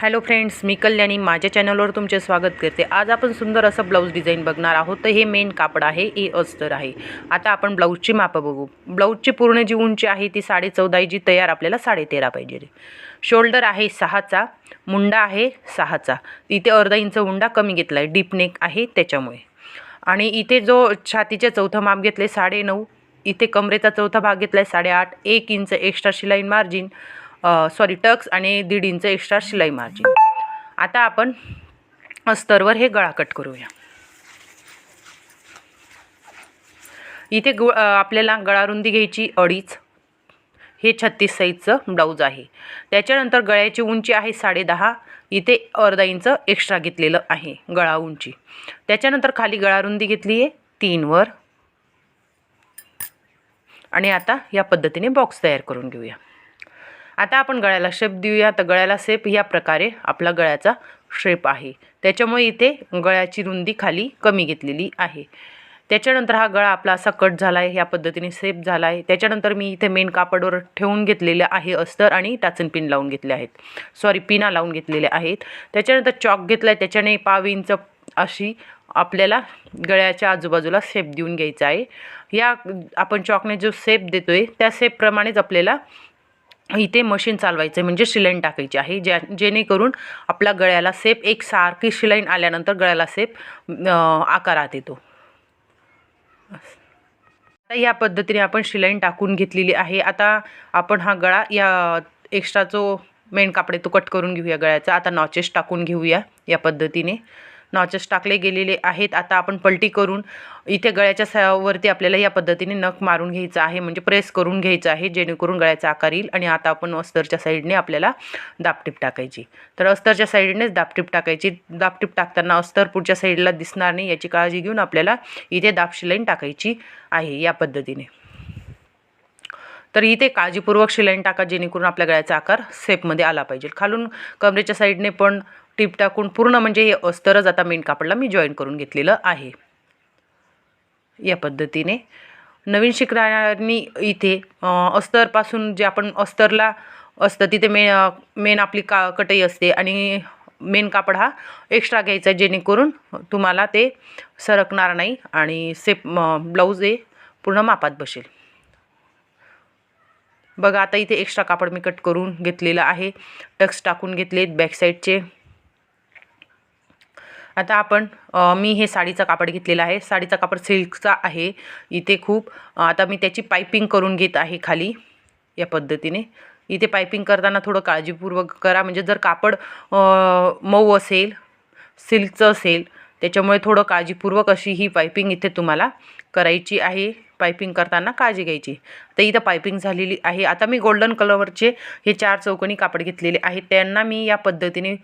Hello friends मी कल्याणी. माझ्या चॅनलवर तुमचे स्वागत करते. आज आपण सुंदर असं ब्लाऊज डिझाईन बघणार आहोत. तर हे मेन कापड आहे हे अस्तर आहे. आता आपण ब्लाऊजची मापं बघू. ब्लाऊजची पूर्ण जी उंची आहे ती साडे चौदा जी तयार आपल्याला साडे तेरा पाहिजे शोल्डर आहे सहाचा मुंडा आहे सहाचा. इथे अर्धा इंच मुंडा कमी घेतला आहे डीप नेक आहे त्याच्यामुळे. आणि इथे जो छातीचे चौथं माप घेतले साडे नऊ इथे कमरेचा चौथा भाग घेतला आहे साडेआठ. एक इंच एक्स्ट्रा शिलाईन मार्जिन सॉरी टक्स आणि दीड इंच एक्स्ट्रा शिलाई मार्जिन आता आपण अस्तरवर हे गळा कट करूया. इथे गु आपल्याला गळारुंदी घ्यायची अडीच हे छत्तीस साईजचं ब्लाऊज आहे. त्याच्यानंतर गळ्याची उंची आहे साडेदहा इथे अर्धा इंच एक्स्ट्रा घेतलेलं आहे गळा उंची. त्याच्यानंतर खाली गळारुंदी घेतली आहे तीनवर आणि आता या पद्धतीने बॉक्स तयार करून घेऊया. आता आपण गळ्याला शेप देऊया. तर गळ्याला शेप या प्रकारे आपला गळ्याचा शेप आहे. त्याच्यामुळे इथे गळ्याची रुंदी खाली कमी घेतलेली आहे. त्याच्यानंतर हा गळा आपला असा कट झाला आहे या पद्धतीने सेप झाला आहे त्याच्यानंतर मी इथे मेन कापडवर ठेवून घेतलेले आहे अस्तर आणि टाचन पिन लावून घेतले आहेत. सॉरी पिना लावून घेतलेले आहेत. त्याच्यानंतर चॉक घेतला आहे त्याच्याने पाव इंच अशी आपल्याला गळ्याच्या आजूबाजूला सेप देऊन घ्यायचा आहे. या आपण चॉकने जो सेप देतो आहे त्या सेपप्रमाणेच आपल्याला इथे मशीन चालवायचं आहे म्हणजे शिलाईन टाकायची आहे ज्या जेणेकरून आपल्या गळ्याला सेप एक सारखी शिलाईन आल्यानंतर गळ्याला सेप आकारात येतो. आता या पद्धतीने आपण शिलाईन टाकून घेतलेली आहे. आता आपण हा गळा या एक्स्ट्रा जो मेन कापडे तो कट करून घेऊया गळ्याचा. आता नॉचेस टाकून घेऊया या पद्धतीने. नॉचेस टाकले गेलेले आहेत. आता आपण पलटी करून इथे गळ्याच्या स आपल्याला या पद्धतीने नख मारून घ्यायचं आहे. म्हणजे प्रेस करून घ्यायचं आहे जेणेकरून गळ्याचा आकार येईल आणि आता आपण अस्तरच्या साईडने आपल्याला दापटीप टाकायची. तर अस्तरच्या साईडनेच दापटीप टाकायची. दापटीप टाकताना अस्तर पुढच्या साईडला दिसणार नाही याची काळजी घेऊन आपल्याला इथे दापशी लाईन टाकायची आहे या पद्धतीने. तर इथे काळजीपूर्वक शिलाईन टाका जेणेकरून आपल्या गळ्याचा आकार सेपमध्ये आला पाहिजे. खालून कमरेच्या साईडने पण टीप टाकून पूर्ण म्हणजे हे अस्तरच आता मेन कापडला मी जॉईन करून घेतलेलं आहे. या पद्धतीने. नवीन शिकणाऱ्यांनी इथे अस्तरपासून जे आपण अस्तरला असतं तिथे मे मेन आपली का कटई असते आणि मेन कापड हा एक्स्ट्रा घ्यायचा आहे जेणेकरून तुम्हाला ते सरकणार नाही आणि सेप ब्लाऊज हे पूर्ण मापात बसेल. बघा आता इथे एक्स्ट्रा कापड मी कट करून घेतलेलं आहे. टक्स टाकून घेतलेत बॅक साईडचे आता आपण मी हे साडीचं कापड घेतलेला आहे. साडीचा कापड सिल्कचा आहे इथे खूप. आता मी त्याची पायपिंग करून घेत आहे खाली या पद्धतीने. इथे पायपिंग करताना थोडं काळजीपूर्वक करा. म्हणजे जर कापड मऊ असेल सिल्कचं असेल त्याच्यामुळे थोडं काळजीपूर्वक अशी ही पायपिंग इथे तुम्हाला करायची आहे. पायपिंग करताना काळजी घ्यायची. तर इथं पायपिंग झालेली आहे. आता मी गोल्डन कलरचे हे चार चौकोनी कापड घेतलेले आहेत. त्यांना मी या पद्धतीने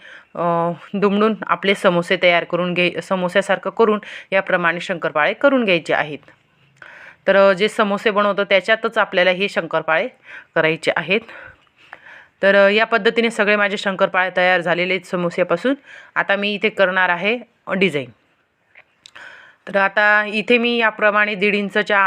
दुमडून आपले समोसे तयार करून घे समोस्यासारखं करून याप्रमाणे शंकरपाळे करून घ्यायचे आहेत. तर जे समोसे बनवतो त्याच्यातच आपल्याला हे शंकरपाळे करायचे आहेत. तर या पद्धतीने सगळे माझे शंकरपाळे तयार झालेले आहेत समोस्यापासून. आता मी इथे करणार आहे डिझाईन. तर आता इथे मी याप्रमाणे दीड इंचच्या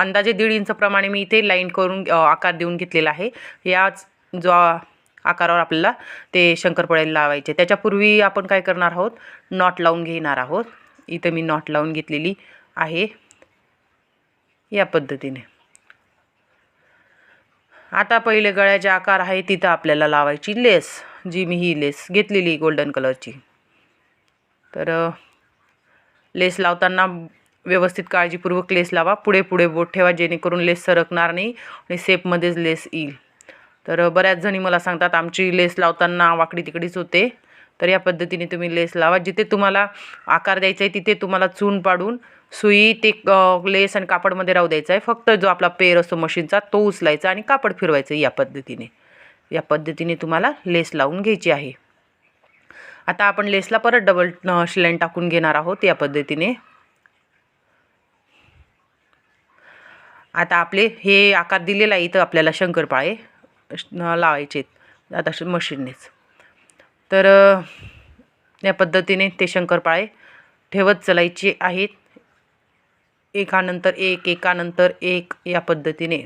अंदाजे दीड इंचप्रमाणे मी इथे लाईन करून आकार देऊन घेतलेला आहे. याच जो आकारावर आपल्याला ते शंकरपाळ्याला लावायचे. त्याच्यापूर्वी आपण काय करणार आहोत? नॉट लावून घेणार आहोत. इथं मी नॉट लावून घेतलेली आहे. या पद्धतीने. आता पहिले गळ्याचे आकार आहे तिथं आपल्याला लावायची लेस जी मी ही लेस घेतलेली गोल्डन कलरची. तर लेस लावताना व्यवस्थित काळजीपूर्वक लेस लावा. पुढे पुढे बोट ठेवा जेणेकरून लेस सरकणार नाही आणि सेपमध्येच लेस येईल. तर बऱ्याच जणी मला सांगतात आमची लेस लावताना वाकडी तिकडीच होते. तर या पद्धतीने तुम्ही लेस लावा. जिथे तुम्हाला आकार द्यायचा आहे तिथे तुम्हाला चून पाडून सुई ते लेस आणि कापडमध्ये राहू द्यायचा आहे फक्त जो आपला पेर असतो मशीनचा तो उचलायचा आणि कापड फिरवायचं या पद्धतीने. या पद्धतीने तुम्हाला लेस लावून घ्यायची आहे. आता आपण लेसला परत डबल शिलाईन टाकून घेणार आहोत या पद्धतीने. आता आपले हे आकार दिलेला आहे इथं आपल्याला शंकरपाळे लावायचे आता मशीननेच. तर या पद्धतीने ते शंकरपाळे ठेवत चलायचे आहेत. एकानंतर एक एकानंतर एक या पद्धतीने.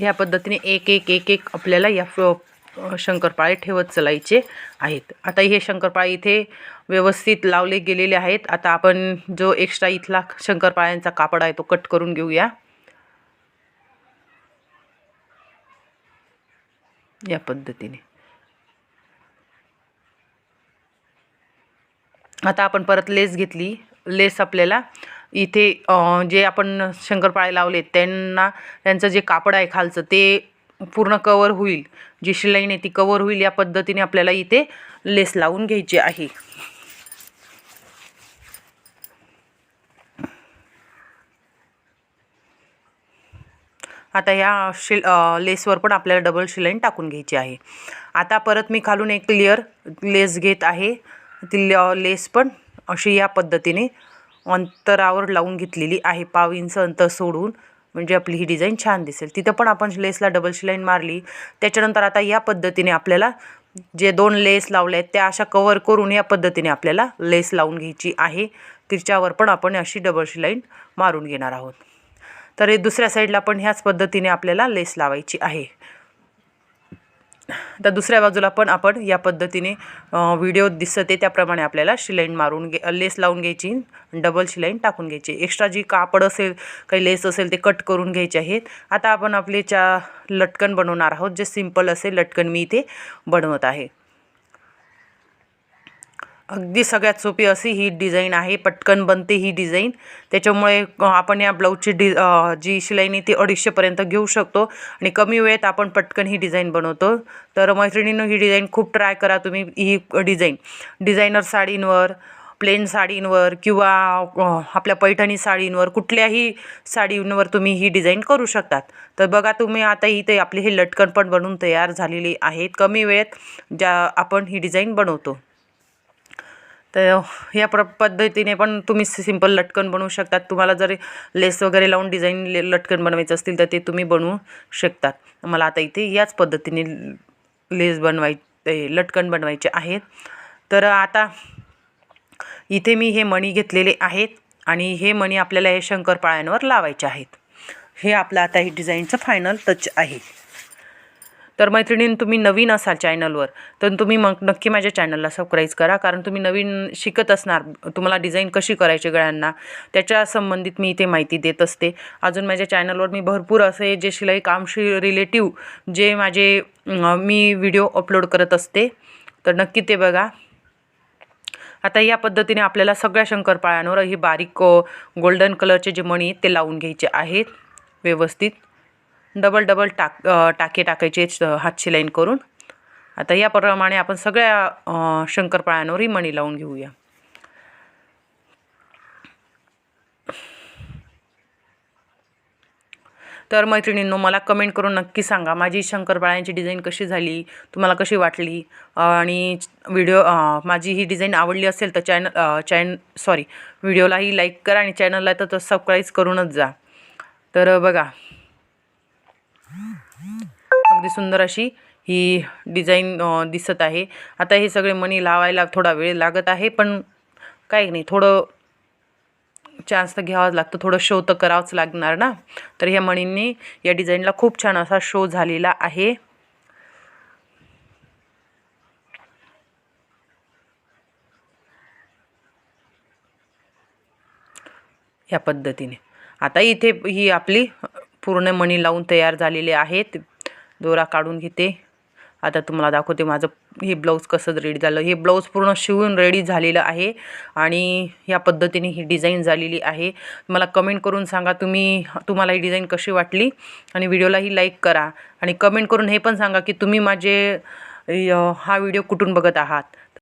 ह्या पद्धतीने एक एक एक एक आपल्याला या शंकरपाळे ठेवत चलायचे आहेत. आता हे शंकरपाळे इथे व्यवस्थित लावले गेलेले आहेत. आता आपण जो एक्स्ट्रा इथला शंकरपाळ्यांचा कापड आहे तो कट करून घेऊया. या पद्धतीने. आता आपण परत लेस घेतली. लेस आपल्याला इथे जे आपण शंकरपाळे लावले त्यांना त्यांचं जे कापड आहे खालचं ते पूर्ण कवर होईल. जी शिलाईन आहे ती कवर होईल या पद्धतीने आपल्याला इथे लेस लावून घ्यायची आहे. आता ह्या शिल लेसवर पण आपल्याला डबल शिलाईन टाकून घ्यायची आहे. आता परत मी खालून एक लेअर लेस घेत आहे. ती ल- लेस पण अशी या पद्धतीने अंतरावर लावून घेतलेली आहे. पाव इंच अंतर सोडून म्हणजे आपली ही डिझाईन छान दिसेल. तिथं पण आपण लेसला डबल शिलाईन मारली. त्याच्यानंतर आता या पद्धतीने आपल्याला जे दोन लेस लावले आहेत त्या अशा कवर करून या पद्धतीने आपल्याला लेस लावून घ्यायची आहे. तिच्यावर पण आपण अशी डबल शिलाईन मारून घेणार आहोत. तर हे दुसऱ्या साईडला पण ह्याच पद्धतीने आपल्याला लेस लावायची आहे. तर दुसऱ्या बाजूला पण आपण या पद्धतीने व्हिडिओ दिसते त्याप्रमाणे आपल्याला शिलाईन मारून घे लेस लावून घ्यायची डबल शिलाईन टाकून घ्यायची. एक्स्ट्रा जी कापड असेल काही लेस असेल ते कट करून घ्यायचे आहेत. आता आपण आपले चा लटकन बनवणार आहोत जे सिंपल असेल लटकन मी इथे बनवत आहे. अगदी सगळ्यात सोपी अशी ही डिझाईन आहे पटकन बनते ही डिझाईन. त्याच्यामुळे आपण या ब्लाऊजची डि जी शिलाई आहे ती अडीचशेपर्यंत घेऊ शकतो आणि कमी वेळेत आपण पटकन ही डिझाईन बनवतो. तर मैत्रिणीनं ही डिझाईन खूप ट्राय करा तुम्ही ही डिझाईन. डिझायनर साडींवर प्लेन साडींवर किंवा आपल्या पैठणी साडींवर कुठल्याही साडींवर तुम्ही ही डिझाईन करू शकतात. तर बघा तुम्ही आता इथे आपली हे लटकन पण बनवून तयार झालेली आहेत कमी वेळेत ज्या आपण ही डिझाईन बनवतो. तर ह्या प्र पद्धतीने पण तुम्ही सिंपल लटकन बनवू शकतात. तुम्हाला जर लेस वगैरे लावून डिझाईन ले लटकन बनवायचं असतील तर ते तुम्ही बनवू शकतात. मला आता इथे याच पद्धतीने लेस बनवाय लटकन बनवायचे आहेत. तर आता इथे मी हे मणी घेतलेले आहेत आणि हे मणी आपल्याला हे शंकरपाळ्यांवर लावायचे आहेत. हे आपलं आता हे डिझाईनचं फायनल टच आहे. तर मैत्रिणींनो तुम्ही नवीन असाल चॅनलवर तर तुम्ही मग नक्की माझ्या चॅनलला सबस्क्राईब करा. कारण तुम्ही नवीन शिकत असणार तुम्हाला डिझाईन कशी करायची गळ्यांना त्याच्या संबंधित मी इथे माहिती देत असते. अजून माझ्या चॅनलवर मी भरपूर असे जे शिलाई कामशी रिलेटिव्ह जे माझे मी व्हिडिओ अपलोड करत असते. तर नक्की ते बघा. आता या पद्धतीने आपल्याला सगळ्या शंकरपाळ्यांवर हे बारीक गोल्डन कलरचे जे मणी ते लावून घ्यायचे आहेत व्यवस्थित. डबल डबल टाक टाके टाकायचे हातची लाईन करून. आता याप्रमाणे आपण सगळ्या शंकरपाळ्यांवर ही मणी लावून घेऊया. तर मैत्रिणींनो मला कमेंट करून नक्की सांगा माझी शंकरपाळ्यांची डिझाईन कशी झाली तुम्हाला कशी वाटली? आणि व्हिडिओ माझी ही डिझाईन आवडली असेल तर चॅनल चॅन सॉरी व्हिडिओलाही लाईक करा आणि चॅनलला तर सबस्क्राईब करूनच जा. तर बघा अगदी सुंदर अशी ही डिझाईन दिसत आहे. आता हे सगळे मणी लावायला थोडा वेळ लागत आहे पण काही नाही थोडं चान्स तर घ्यावाच लागतं थोडं शो तर करावंच लागणार ना? तर ह्या मणींनी या डिझाईनला खूप छान असा शो झालेला आहे. या पद्धतीने. आता इथे ही आपली पूर्ण मणी लावून तयार झालेले आहेत. दोरा काढून घेते. आता तुम्हाला दाखवते माझं हे ब्लाऊज कसं रेडी झालं. हे ब्लाऊज पूर्ण शिवून रेडी झालेलं आहे आणि या पद्धतीने ही डिझाईन झालेली आहे. मला कमेंट करून सांगा तुम्ही तुम्हाला ही डिझाईन कशी वाटली? आणि व्हिडिओलाही लाईक करा. आणि कमेंट करून हे पण सांगा की तुम्ही माझे य- हा व्हिडिओ कुठून बघत आहात?